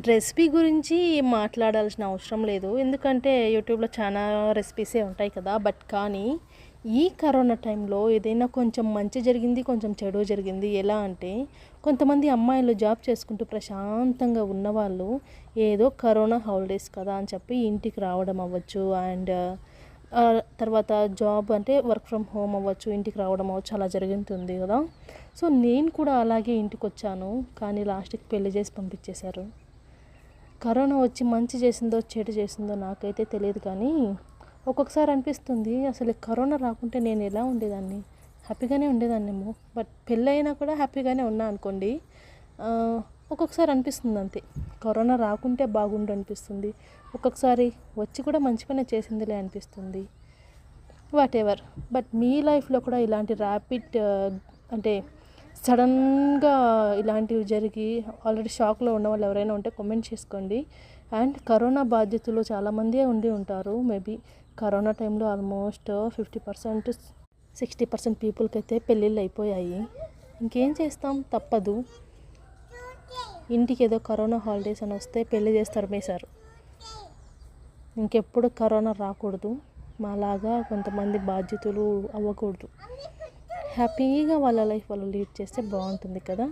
Recipe గురించి మాట్లాడాల్సిన అవసరం లేదు. ఎందుకంటే యూట్యూబ్లో చాలా రెసిపీసే ఉంటాయి కదా. బట్ కానీ ఈ కరోనా టైంలో ఏదైనా కొంచెం మంచి జరిగింది కొంచెం చెడు జరిగింది ఎలా అంటే కొంతమంది అమ్మాయిలు జాబ్ చేసుకుంటూ ప్రశాంతంగా ఉన్నవాళ్ళు ఏదో కరోనా హాలిడేస్ కదా అని చెప్పి ఇంటికి రావడం అవ్వచ్చు. అండ్ తర్వాత జాబ్ అంటే వర్క్ ఫ్రమ్ హోమ్ అవ్వచ్చు ఇంటికి రావడం అవ్వచ్చు అలా జరుగుతుంది కదా. సో నేను కూడా అలాగే ఇంటికి వచ్చాను కానీ లాస్ట్కి పెళ్ళి చేసి పంపించేశారు. కరోనా వచ్చి మంచి చేసిందో చెడు చేసిందో నాకైతే తెలియదు కానీ ఒక్కొక్కసారి అనిపిస్తుంది అసలు కరోనా రాకుంటే నేను ఎలా ఉండేదాన్ని? హ్యాపీగానే ఉండేదాన్నేమో. బట్ పెళ్ళైనా కూడా హ్యాపీగానే ఉన్నా అనుకోండి ఒక్కొక్కసారి అనిపిస్తుంది అంతే. కరోనా రాకుంటే బాగుండు అనిపిస్తుంది. ఒక్కొక్కసారి వచ్చి కూడా మంచి పని చేసిందిలే అనిపిస్తుంది. వాట్ ఎవర్ బట్ మీ లైఫ్లో కూడా ఇలాంటి ర్యాపిడ్ అంటే సడన్గా ఇలాంటివి జరిగి ఆల్రెడీ షాక్లో ఉన్న వాళ్ళు ఎవరైనా ఉంటే కామెంట్ చేసుకోండి. అండ్ కరోనా బాధ్యతలు చాలామంది ఉండి ఉంటారు. మేబీ కరోనా టైంలో almost fifty percent sixty percent పీపుల్కి అయితే పెళ్ళిళ్ళు అయిపోయాయి. ఇంకేం చేస్తాం? తప్పదు. ఇంటికి ఏదో కరోనా హాలిడేస్ అని వస్తే పెళ్ళి చేస్తారు మేసారు ఇంకెప్పుడు కరోనా రాకూడదు. మాలాగా కొంతమంది బాధ్యతలు అవ్వకూడదు. హ్యాపీగా వాళ్ళ లైఫ్ వాళ్ళు లీడ్ చేస్తే బాగుంటుంది కదా?